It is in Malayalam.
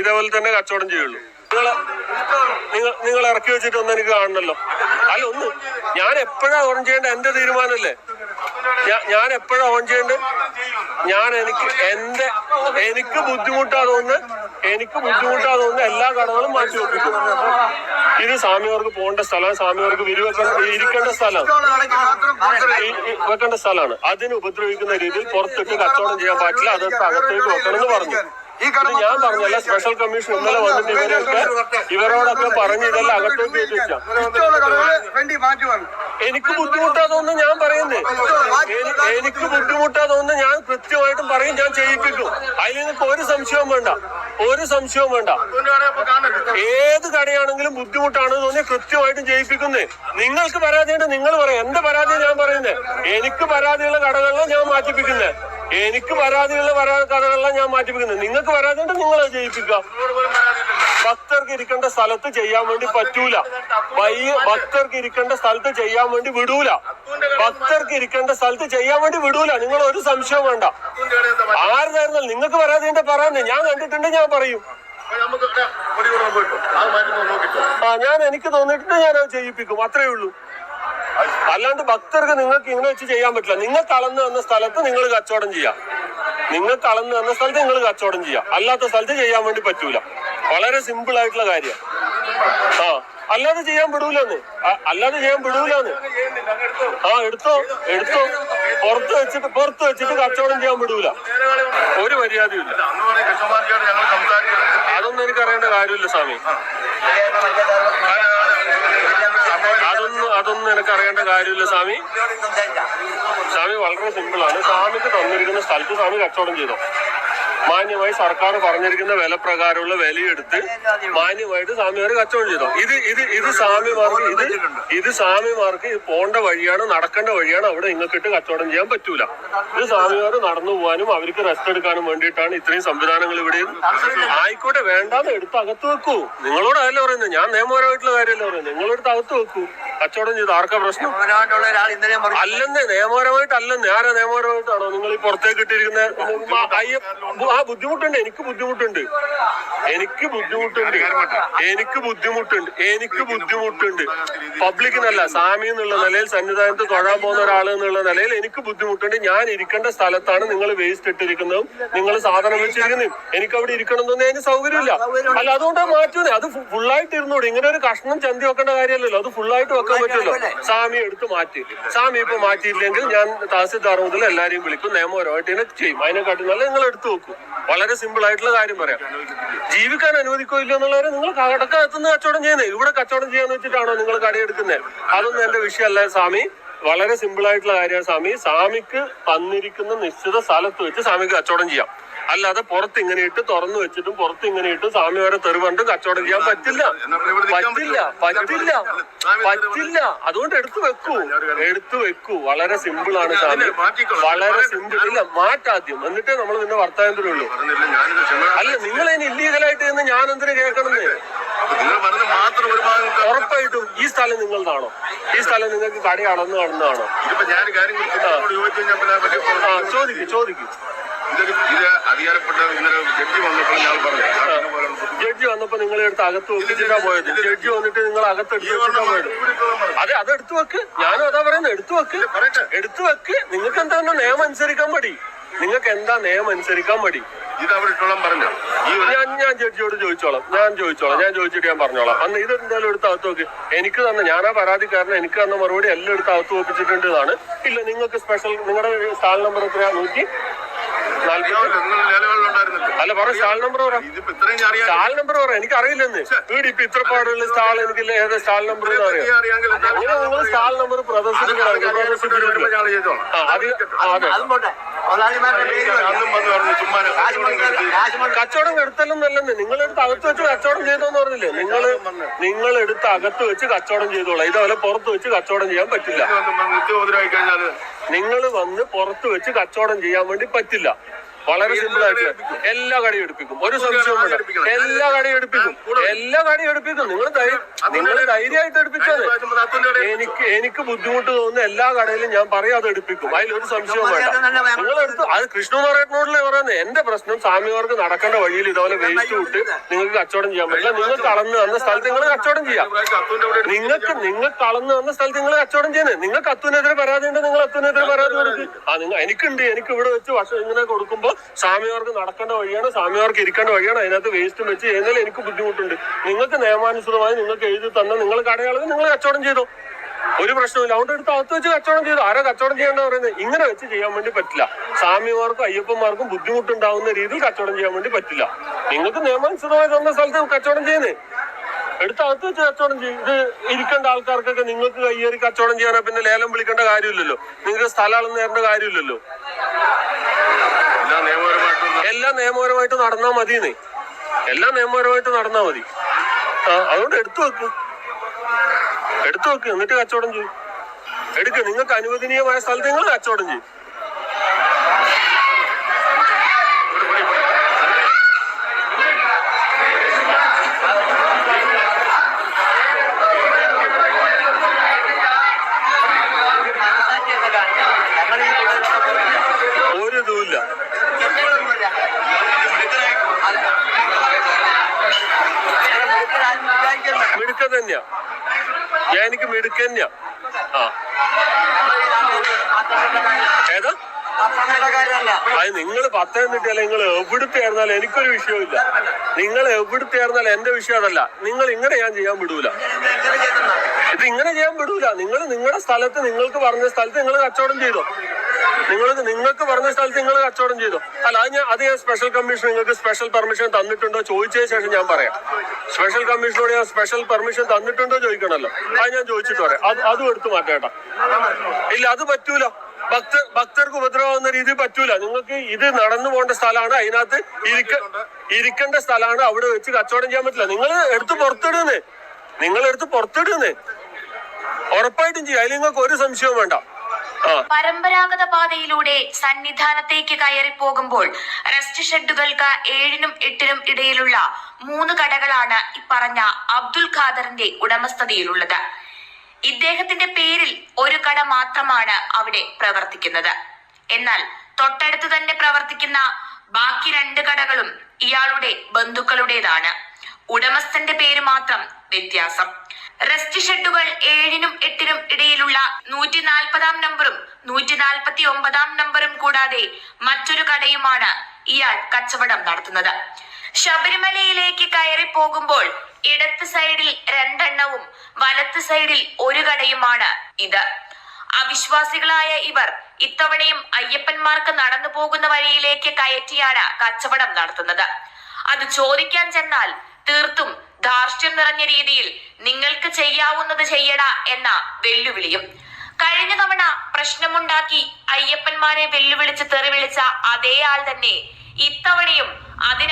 ഇതേപോലെ തന്നെ കച്ചവടം ചെയ്യുള്ളൂ. നിങ്ങൾ നിങ്ങൾ ഇറക്കി വെച്ചിട്ട് ഒന്ന് എനിക്ക് കാണണല്ലോ. അല്ല ഒന്ന് ഞാൻ എപ്പോഴാ ഓൺ ചെയ്യേണ്ട എന്റെ തീരുമാനമല്ലേ? ഞാൻ എപ്പോഴാ ഓൺ ചെയ്യേണ്ട ഞാൻ എനിക്ക് എന്റെ എനിക്ക് ബുദ്ധിമുട്ടാ തോന്നുന്നു എനിക്ക് ബുദ്ധിമുട്ടാ തോന്നുന്ന എല്ലാ കടകളും മാറ്റി വെപ്പിക്കും ഇത് സ്വാമിയവർക്ക് പോകേണ്ട സ്ഥലമാണ്. സ്വാമിമാർക്ക് വിരിവെക്കേണ്ട ഇരിക്കേണ്ട സ്ഥലമാണ്. വെക്കേണ്ട സ്ഥലമാണ്. അതിന് ഉപദ്രവിക്കുന്ന രീതിയിൽ പുറത്തിട്ട് കച്ചവടം ചെയ്യാൻ പാടില്ല അതെടുത്ത് അകത്തേക്ക് വെക്കണം എന്ന് പറഞ്ഞു. ഞാൻ പറഞ്ഞല്ല സ്പെഷ്യൽ കമ്മീഷൻ ഇന്നലെ വന്നിട്ട് ഇവരൊക്കെ ഇവരോടൊക്കെ പറഞ്ഞ് ഇതെല്ലാം അകത്തേക്ക് എനിക്ക് ബുദ്ധിമുട്ടാതൊന്നും ഞാൻ പറയുന്നേ. എനിക്ക് ബുദ്ധിമുട്ടാതൊന്നും ഞാൻ കൃത്യമായിട്ടും പറയും ഞാൻ ചെയ്യിപ്പിക്കും. അതിൽ നിങ്ങൾക്ക് ഒരു സംശയവും വേണ്ട. ഒരു സംശയവും വേണ്ട. ഏത് കടയാണെങ്കിലും ബുദ്ധിമുട്ടാണ് തോന്നി കൃത്യമായിട്ടും ചെയ്യിപ്പിക്കുന്നേ. നിങ്ങൾക്ക് പരാതിയുണ്ട് നിങ്ങൾ പറയാം. എന്റെ പരാതി ഞാൻ പറയുന്നേ. എനിക്ക് പരാതിയുള്ള കടകളിലാണ് ഞാൻ മാറ്റിപ്പിക്കുന്നേ. എനിക്ക് പരാതിയുള്ള പരാ- കഥകളെല്ലാം ഞാൻ മാറ്റിപ്പിക്കുന്നത് നിങ്ങൾക്ക് പരാതിയുണ്ട് നിങ്ങൾ ജയിപ്പിക്കുക. ഭക്തർക്ക് ഇരിക്കേണ്ട സ്ഥലത്ത് ചെയ്യാൻ വേണ്ടി പറ്റൂല. വയ്യ ഭക്തർക്ക് ഇരിക്കേണ്ട സ്ഥലത്ത് ചെയ്യാൻ വേണ്ടി വിടൂല. ഭക്തർക്ക് ഇരിക്കേണ്ട സ്ഥലത്ത് ചെയ്യാൻ വേണ്ടി വിടൂല. നിങ്ങൾ ഒരു സംശയം വേണ്ട. ആരുതായിരുന്നാലും നിങ്ങൾക്ക് പരാതി ഉണ്ട് പറയാന്നേ ഞാൻ കണ്ടിട്ടുണ്ട് ഞാൻ പറയും. ആ ഞാൻ എനിക്ക് തോന്നിയിട്ടുണ്ട് ഞാൻ അത് ചെയ്യിപ്പിക്കും. അത്രേ ഉള്ളൂ. അല്ലാണ്ട് ഭക്തർക്ക് നിങ്ങൾക്ക് ഇങ്ങനെ വെച്ച് ചെയ്യാൻ പറ്റില്ല. നിങ്ങൾക്ക് അളന്ന് തന്ന സ്ഥലത്ത് നിങ്ങൾ കച്ചവടം ചെയ്യാം. നിങ്ങൾക്ക് അളന്ന് തന്ന സ്ഥലത്ത് നിങ്ങൾ കച്ചവടം ചെയ്യാം. അല്ലാത്ത സ്ഥലത്ത് ചെയ്യാൻ വേണ്ടി പറ്റൂല. വളരെ സിമ്പിൾ ആയിട്ടുള്ള കാര്യം. ആ അല്ലാതെ ചെയ്യാൻ വിടൂലെന്ന് അല്ലാതെ ചെയ്യാൻ വിടൂലെന്ന് ആ എടുത്തോ എടുത്തോ. പുറത്ത് വെച്ചിട്ട് പുറത്ത് വെച്ചിട്ട് കച്ചവടം ചെയ്യാൻ വിടൂല ഒരു മര്യാദയില്ല അതൊന്നും എനിക്ക് അറിയേണ്ട കാര്യമില്ല സ്വാമി. അതൊന്നും നിനക്ക് അറിയേണ്ട കാര്യമില്ല സ്വാമി. സ്വാമി വളരെ സിമ്പിൾ ആണ്. സ്വാമിക്ക് തന്നിരിക്കുന്ന സ്ഥലത്ത് സ്വാമി കച്ചവടം ചെയ്തോ? മാന്യമായി സർക്കാർ പറഞ്ഞിരിക്കുന്ന വില പ്രകാരമുള്ള വിലയെടുത്ത് മാന്യമായിട്ട് സ്വാമിമാർ കച്ചവടം ചെയ്തോ? ഇത് ഇത് ഇത് സ്വാമിമാർക്ക് ഇത് ഇത് സ്വാമിമാർക്ക് പോണ്ട വഴിയാണ് നടക്കേണ്ട വഴിയാണ് അവിടെ നിങ്ങൾക്ക് ഇട്ട് കച്ചവടം ചെയ്യാൻ പറ്റൂല. ഇത് സ്വാമിമാർ നടന്നു പോകാനും അവർക്ക് റെസ്റ്റ് എടുക്കാനും വേണ്ടിയിട്ടാണ് ഇത്രയും സംവിധാനങ്ങൾ ഇവിടെ ആയിക്കോട്ടെ വേണ്ടാന്ന് എടുത്ത് അകത്ത് വെക്കൂ. നിങ്ങളോട് അതല്ല പറയുന്നത്? ഞാൻ നിയമപരമായിട്ടുള്ള കാര്യമല്ല പറയുന്നത്? നിങ്ങളെടുത്ത് അകത്ത് വെക്കൂ. കച്ചവടം ചെയ്ത് ആർക്കാ പ്രശ്നം? അല്ലെന്നേ നിയമപരമായിട്ട് അല്ലെന്നേ. ആരാ നിയമപരമായിട്ടാണോ നിങ്ങൾ ഈ പുറത്തേക്ക് ഇട്ടിരിക്കുന്ന ആ ബുദ്ധിമുട്ടുണ്ട്. എനിക്ക് ബുദ്ധിമുട്ടുണ്ട്. എനിക്ക് ബുദ്ധിമുട്ടുണ്ട്. എനിക്ക് ബുദ്ധിമുട്ടുണ്ട്. എനിക്ക് ബുദ്ധിമുട്ടുണ്ട്. പബ്ലിക്കിനല്ല സ്വാമി എന്നുള്ള നിലയിൽ സന്നിധാനത്ത് തൊഴാൻ പോകുന്ന ഒരാൾ എന്നുള്ള നിലയിൽ എനിക്ക് ബുദ്ധിമുട്ടുണ്ട്. ഞാൻ ഇരിക്കേണ്ട സ്ഥലത്താണ് നിങ്ങൾ വേസ്റ്റ് ഇട്ടിരിക്കുന്നതും. നിങ്ങൾ സാധനം വെച്ചിരിക്കുന്നതും. എനിക്ക് അവിടെ ഇരിക്കണം എന്നൊന്നും അതിന് സൗകര്യമില്ല. അല്ല അതുകൊണ്ടാണ് മാറ്റുന്നത് അത് ഫുള്ളായിട്ട് ഇരുന്നോട്. ഇങ്ങനെ ഒരു കഷ്ണം ചന്തി വെക്കേണ്ട കാര്യമല്ലല്ലോ. അത് ഫുള്ളായിട്ട് വെക്കാൻ പറ്റുമല്ലോ സ്വാമി എടുത്ത് മാറ്റി. സ്വാമി ഇപ്പൊ മാറ്റിയില്ലെങ്കിൽ ഞാൻ തഹസിൽദാർ മുതൽ എല്ലാരെയും വിളിക്കും നിയമപരമായിട്ട് ഇതിനെ ചെയ്യും. അതിനെക്കാട്ടി നല്ല നിങ്ങൾ എടുത്തു വെക്കും വളരെ സിമ്പിൾ ആയിട്ടുള്ള കാര്യം പറയാം. ജീവിക്കാൻ അനുവദിക്കില്ല എന്നുള്ളവരെ നിങ്ങൾ കടക്കകത്തുനിന്ന് കച്ചവടം ചെയ്യുന്നത് ഇവിടെ കച്ചവടം ചെയ്യാന്ന് വെച്ചിട്ടാണോ നിങ്ങൾ കടയെടുക്കുന്നത് അതൊന്നും എന്റെ വിഷയമല്ല സ്വാമി. വളരെ സിമ്പിൾ ആയിട്ടുള്ള കാര്യമാണ് സ്വാമി. സ്വാമിക്ക് തന്നിരിക്കുന്ന നിശ്ചിത സ്ഥലത്ത് വെച്ച് സ്വാമിക്ക് കച്ചവടം ചെയ്യാം. അല്ലാതെ പുറത്ത് ഇങ്ങനെ ഇട്ട് തുറന്നു വെച്ചിട്ടും പുറത്ത് ഇങ്ങനെ ഇട്ട് സ്വാമി വരെ തെറിവണ്ട് കച്ചവടം ചെയ്യാൻ പറ്റില്ല. പറ്റില്ല പറ്റില്ല. പറ്റില്ല അതുകൊണ്ട് എടുത്തു വെക്കൂ. എടുത്തു വെക്കൂ. വളരെ സിമ്പിൾ ആണ് സ്വാമി. വളരെ സിമ്പിൾ ഇല്ല മാറ്റാദ്യം. എന്നിട്ടേ നമ്മൾ നിന്നെ തരുള്ളൂ. അല്ല നിങ്ങൾ അതിന് ഇല്ലീഗലായിട്ട് നിന്ന് ഞാൻ എന്തിനു കേൾക്കണമെന്ന് ഉറപ്പായിട്ടും ഈ സ്ഥലം നിങ്ങളതാണോ ഈ സ്ഥലം നിങ്ങൾക്ക് കടയാണെന്ന് കാണുന്നതാണോ. ചോദിക്കും ചോദിക്കും. ഇതൊരു ഇത് അധികാരപ്പെട്ട ഇന്നലെ ജഡ്ജി വന്നപ്പോൾ ഞാൻ പറഞ്ഞു. പോലെ ജഡ്ജി വന്നപ്പോ നിങ്ങളെ എടുത്ത് അകത്ത് വെച്ചിട്ടാ പോയത്? ജഡ്ജി വന്നിട്ട് നിങ്ങൾ അകത്ത് എടുത്ത് വെച്ചിട്ടാ പോയത്? അതെ അത് എടുത്തു വെക്ക്. ഞാനും അതാ പറയുന്നത്. എടുത്തു വെക്ക്. എടുത്തു വെക്ക്. നിങ്ങൾക്ക് എന്താ നിയമം അനുസരിക്കാൻ മടി? നിങ്ങൾക്ക് എന്താ നിയമം അനുസരിക്കാൻ മടി? ഇത് പറഞ്ഞു? ഞാൻ ഞാൻ ജഡ്ജിയോട് ചോദിച്ചോളാം. ഞാൻ ചോദിച്ചോളാം. ഞാൻ ചോദിച്ചിട്ട് ഞാൻ പറഞ്ഞോളാം. അന്ന് ഇത് എന്തായാലും എടുത്ത് അകത്ത് വെക്ക്. എനിക്ക് തന്നെ ഞാനാ പരാതിക്കാരനെ എനിക്ക് തന്ന മറുപടി എല്ലാം എടുത്ത് അകത്ത് നോക്കിച്ചിട്ടുണ്ട് എന്നാണ്. ഇല്ല നിങ്ങൾക്ക് സ്പെഷ്യൽ നിങ്ങളുടെ സ്റ്റാൾ നമ്പർ എത്രയാ? നൂറ്റി നിലവിലുണ്ടായിരുന്നില്ല അല്ല പറ സ്റ്റാൾ നമ്പർ പറ. സ്റ്റാൾ നമ്പർ പറ. എനിക്ക് അറിയില്ലെന്ന് വീട് ഇപ്പൊ ഇത്ര പാടുള്ള സ്റ്റാൾ എനിക്ക് ഏത് സ്റ്റാൾ നമ്പർ സ്റ്റാൾ നമ്പർ പ്രദർശിപ്പിക്കണം. പ്രദർശിപ്പിക്കണം. അത് അതെ. കച്ചവടം എടുത്തല്ലെന്നല്ലെന്ന് നിങ്ങൾ എടുത്ത് അകത്ത് വെച്ച് കച്ചവടം ചെയ്തോന്ന് പറഞ്ഞില്ലേ? നിങ്ങൾ നിങ്ങൾ എടുത്ത് അകത്ത് വെച്ച് കച്ചവടം ചെയ്തോളാം. ഇതേപോലെ പുറത്ത് വെച്ച് കച്ചവടം ചെയ്യാൻ പറ്റില്ല. നിങ്ങൾ വന്ന് പുറത്ത് വെച്ച് കച്ചവടം ചെയ്യാൻ വേണ്ടി പറ്റില്ല. വളരെ സിമ്പിൾ ആയിട്ട് എല്ലാ കടയും എടുപ്പിക്കും. ഒരു സംശയവും വേണ്ട. എല്ലാ കടയും എടുപ്പിക്കും. എല്ലാ കടയും എടുപ്പിക്കും. നിങ്ങൾ നിങ്ങൾ ധൈര്യമായിട്ട് എടുപ്പിച്ചത് എനിക്ക് എനിക്ക് ബുദ്ധിമുട്ട് തോന്നുന്ന എല്ലാ കടയിലും ഞാൻ പറയാതെ അത് എടുപ്പിക്കും. ഒരു സംശയവും വേണ്ട. നിങ്ങൾ എടുത്ത് അത് കൃഷ്ണ കൃഷ്ണനാരായണനോടല്ലേ പറയുന്നത്? എന്റെ പ്രശ്നം സ്വാമിമാർക്ക് നടക്കേണ്ട വഴിയിൽ ഇതുപോലെ വേസ്റ്റ് വിട്ട് നിങ്ങൾക്ക് കച്ചവടം ചെയ്യാൻ പറ്റില്ല. നിങ്ങൾ കളന്ന് തന്ന സ്ഥലത്ത് നിങ്ങൾ കച്ചവടം ചെയ്യാം. നിങ്ങൾക്ക് നിങ്ങൾ കളന്ന് തന്ന സ്ഥലത്ത് നിങ്ങൾ കച്ചവടം ചെയ്യുന്നത്. നിങ്ങൾക്ക് അത്തുവിനെതിരെ പരാതി ഉണ്ട് നിങ്ങൾ അത്തുവിനെതിരെ പരാതി കൊടുക്കും. ആ നിങ്ങൾ എനിക്കുണ്ട്. എനിക്ക് ഇവിടെ വെച്ച് വശം ഇങ്ങനെ കൊടുക്കുമ്പോൾ സ്വാമിമാർക്ക് നടക്കേണ്ട വഴിയാണ് സ്വാമിമാർക്ക് ഇരിക്കേണ്ട വഴിയാണ്. അതിനകത്ത് വേസ്റ്റ് വെച്ച് ചെയ്യുന്നതിൽ എനിക്ക് ബുദ്ധിമുട്ടുണ്ട്. നിങ്ങൾക്ക് നിയമാനുസൃതമായി നിങ്ങൾക്ക് എഴുതി തന്ന നിങ്ങൾ കടയാളത് നിങ്ങൾ കച്ചവടം ചെയ്തു. ഒരു പ്രശ്നമില്ല അതുകൊണ്ട് എടുത്ത് അകത്ത് വെച്ച് കച്ചവടം ചെയ്തു. ആരാ കച്ചവടം ചെയ്യേണ്ട പറയുന്നത്? ഇങ്ങനെ വെച്ച് ചെയ്യാൻ വേണ്ടി പറ്റില്ല. സ്വാമിമാർക്കും അയ്യപ്പന്മാർക്കും ബുദ്ധിമുട്ടുണ്ടാവുന്ന രീതിയിൽ കച്ചവടം ചെയ്യാൻ വേണ്ടി പറ്റില്ല. നിങ്ങൾക്ക് നിയമാനുസൃതമായി തന്ന സ്ഥലത്ത് കച്ചവടം ചെയ്യുന്നേ. എടുത്ത് അകത്ത് വെച്ച് കച്ചവടം ചെയ്ത് ഇരിക്കേണ്ട ആൾക്കാർക്കൊക്കെ നിങ്ങൾക്ക് കയ്യേറി കച്ചവടം ചെയ്യാനാ പിന്നെ ലേലം വിളിക്കേണ്ട കാര്യമില്ലല്ലോ. നിങ്ങൾക്ക് സ്ഥലം അളന്ന് കാര്യമില്ലല്ലോ. എല്ലാ നിയമപരമായിട്ടും നടന്നാ നീ എല്ലാം നിയമപരമായിട്ട് നടന്നാ മതി. ആ അതുകൊണ്ട് എടുത്തു വെക്ക്. എടുത്തു വെക്ക് എന്നിട്ട് കച്ചവടം ചെയ്യും. എടുക്ക നിങ്ങൾക്ക് അനുവദനീയമായ സ്ഥലത്ത് നിങ്ങൾ കച്ചവടം ചെയ്യും. ഒരു ഇതുമില്ല മിടുക്ക തന്നെയാ ഞാൻ എനിക്ക് മിടുക്ക ആ. ഏതാ? അത് നിങ്ങൾ പത്തനംതിട്ടയല്ല നിങ്ങൾ എവിടുത്തെ ആയിരുന്നാലും എനിക്കൊരു വിഷയമില്ല നിങ്ങൾ എവിടുത്തെ ആയിരുന്നാലും എന്റെ വിഷയം അതല്ല. നിങ്ങൾ ഇങ്ങനെ ഞാൻ ചെയ്യാൻ വിടൂല. ഇത് ഇങ്ങനെ ചെയ്യാൻ വിടൂല. നിങ്ങൾ നിങ്ങളുടെ സ്ഥലത്ത് നിങ്ങൾക്ക് പറഞ്ഞ സ്ഥലത്ത് നിങ്ങൾ കച്ചവടം ചെയ്തോ. നിങ്ങൾക്ക് നിങ്ങൾക്ക് പറഞ്ഞ സ്ഥലത്ത് നിങ്ങൾ കച്ചവടം ചെയ്തോ. അല്ല അത് ഞാൻ അത് ഞാൻ സ്പെഷ്യൽ കമ്മീഷൻ നിങ്ങൾക്ക് സ്പെഷ്യൽ പെർമിഷൻ തന്നിട്ടുണ്ടോ ചോദിച്ചതിന് ശേഷം ഞാൻ പറയാം. സ്പെഷ്യൽ കമ്മീഷനോട് ഞാൻ സ്പെഷ്യൽ പെർമിഷൻ തന്നിട്ടുണ്ടോ ചോദിക്കണല്ലോ അത് ഞാൻ ചോദിച്ചിട്ട് പറയാം. അത് അതും എടുത്തു മാറ്റേട്ടാ ഇല്ല അത് പറ്റൂല. ഭക്ത ഭക്തർക്ക് ഉപദ്രവാകുന്ന രീതി പറ്റൂല. നിങ്ങൾക്ക് ഇത് നടന്നു പോകേണ്ട സ്ഥലമാണ്. അതിനകത്ത് ഇരിക്ക ഇരിക്കേണ്ട സ്ഥലമാണ്. അവിടെ വെച്ച് കച്ചവടം ചെയ്യാൻ പറ്റില്ല. നിങ്ങൾ എടുത്ത് പുറത്തിടുന്നേ. നിങ്ങൾ എടുത്ത് പുറത്തിടുന്നേ. ഉറപ്പായിട്ടും ചെയ്യും. അതിൽ നിങ്ങൾക്ക് ഒരു സംശയവും വേണ്ട. പരമ്പരാഗത പാതയിലൂടെ സന്നിധാനത്തേക്ക് കയറി പോകുമ്പോൾ റെസ്റ്റ് ഷെഡുകൾക്ക് ഏഴിനും എട്ടിനും ഇടയിലുള്ള മൂന്ന് കടകളാണ് ഇപ്പറഞ്ഞ അബ്ദുൽ ഖാദറിന്റെ ഉടമസ്ഥതയിലുള്ളത്. ഇദ്ദേഹത്തിന്റെ പേരിൽ ഒരു കട മാത്രമാണ് അവിടെ പ്രവർത്തിക്കുന്നത്. എന്നാൽ തൊട്ടടുത്ത് തന്നെ പ്രവർത്തിക്കുന്ന ബാക്കി രണ്ട് കടകളും ഇയാളുടെ ബന്ധുക്കളുടേതാണ്. ഉടമസ്ഥന്റെ പേര് മാത്രം വ്യത്യാസം. റെസ്റ്റ് ഷെഡുകൾ ഏഴിനും എട്ടിനും ഇടയിലുള്ള നൂറ്റി നാൽപ്പതാം നമ്പറും നൂറ്റി നാൽപ്പത്തി ഒമ്പതാം നമ്പറും കൂടാതെ മറ്റൊരു കടയുമാണ് ഇയാൾ കച്ചവടം നടത്തുന്നത്. ശബരിമലയിലേക്ക് കയറി പോകുമ്പോൾ ഇടത്ത് സൈഡിൽ രണ്ടെണ്ണവും വലത്ത് സൈഡിൽ ഒരു കടയുമാണ് ഇത്. അവിശ്വാസികളായ ഇവർ ഇത്തവണയും അയ്യപ്പന്മാർക്ക് നടന്നു പോകുന്ന വഴിയിലേക്ക് കയറ്റിയാണ് കച്ചവടം നടത്തുന്നത്. അത് ചോദിക്കാൻ ചെന്നാൽ തീർത്തും ധാർഷ്ട്യം നിറഞ്ഞ രീതിയിൽ നിങ്ങൾക്ക് ചെയ്യാവുന്നത് ചെയ്യട എന്ന വെല്ലുവിളിയും. കഴിഞ്ഞ തവണ പ്രശ്നമുണ്ടാക്കി അയ്യപ്പന്മാരെ വെല്ലുവിളിച്ച് തെറിവിളിച്ച അതേ ആൾ തന്നെ ഇത്തവണയും അതിന്